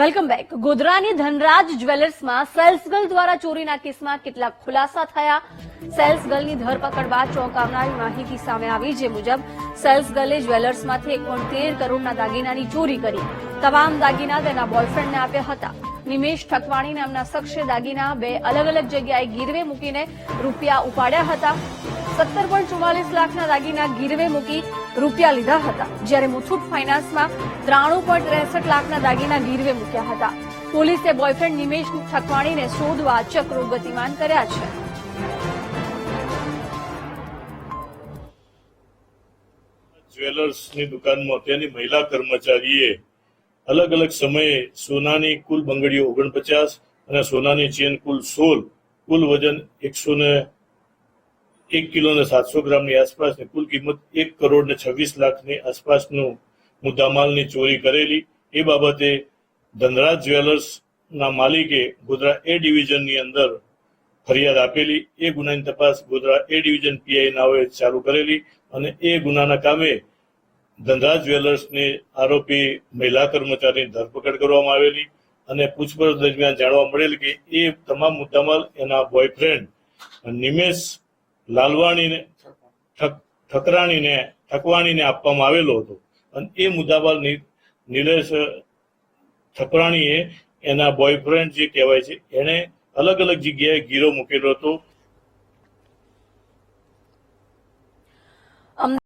Welcome back. ગોધરાની Dhanraj જ્વેલર્સમાં sales girl દ્વારા ચોરીના કેસમાં કેટલાક ખુલાસા થયા. સેલ્સ ગર્લની ધરપકડ બાદ ચોંકાવનારી માહિતી સામે આવી, જે મુજબ સેલ્સ ગર્લે જ્વેલર્સમાંથી એકોણતેર તેર કરોડના દાગીનાની ચોરી કરી. તમામ દાગીના તેના બોયફ્રેન્ડને આપ્યા હતા. નિમેશ ઠકવાણી નામના શખ્સે દાગીના બે અલગ અલગ જગ્યાએ ગીરવે મૂકીને રૂપિયા ઉપાડ્યા હતા. સત્તર પોઈન્ટ ચુમ્માલીસ લાખના દાગીના ગીરવે મૂકી રૂપિયા લીધા હતા, જ્યારે મુથુટ ફાઇનાન્સમાં ત્રાણું પોઈન્ટ ત્રેસઠ લાખના દાગીના ગીરવે મૂક્યા હતા. પોલીસે બોયફ્રેન્ડ નિમેશ ઠકવાણીને શોધવા ચક્રો ગતિમાન કર્યા છે. જ્વેલર્સની દુકાનમાં ત્યાંની મહિલા કર્મચારીએ અલગ અલગ સમયે સોનાની કુલ બંગડીઓ ઓગણપચાસ અને સોનાની ચેન કુલ સોળ, કુલ વજન એકસો ને એક કિલો ને સાતસો ગ્રામની આસપાસની કુલ કિંમત એક કરોડ ને છવ્વીસ લાખની આસપાસનું મુદ્દામાલની ચોરી કરેલી. એ બાબતે ધનરાજ જ્વેલર્સ ના માલિકે ગોધરા એ ડિવિઝનની અંદર ફરિયાદ આપેલી. એ ગુનાની તપાસ ગોધરા એ ડિવિઝન પીઆઈ નાઓએ ચાલુ કરેલી અને એ ગુનાના કામે ધનરાજ જ્વેલર્સની આરોપી મહિલા કર્મચારીની ધરપકડ કરવામાં આવેલી અને પૂછપરછ દરમિયાન જાણવા મળેલ કે એ તમામ મુદ્દામાલ એના બોયફ્રેન્ડ નિમેશ લાલવાણીને, ઠક- ઠકરાણીને, ઠકવાણીને આપવામાં આવેલો હતો. અને એ મુદ્દામાલ નિ- નિલેશ ઠકરાણીએ એના બોયફ્રેન્ડ જે કહેવાય છે એને અલગ અલગ જગ્યાએ ગીરો મૂકેલો હતો.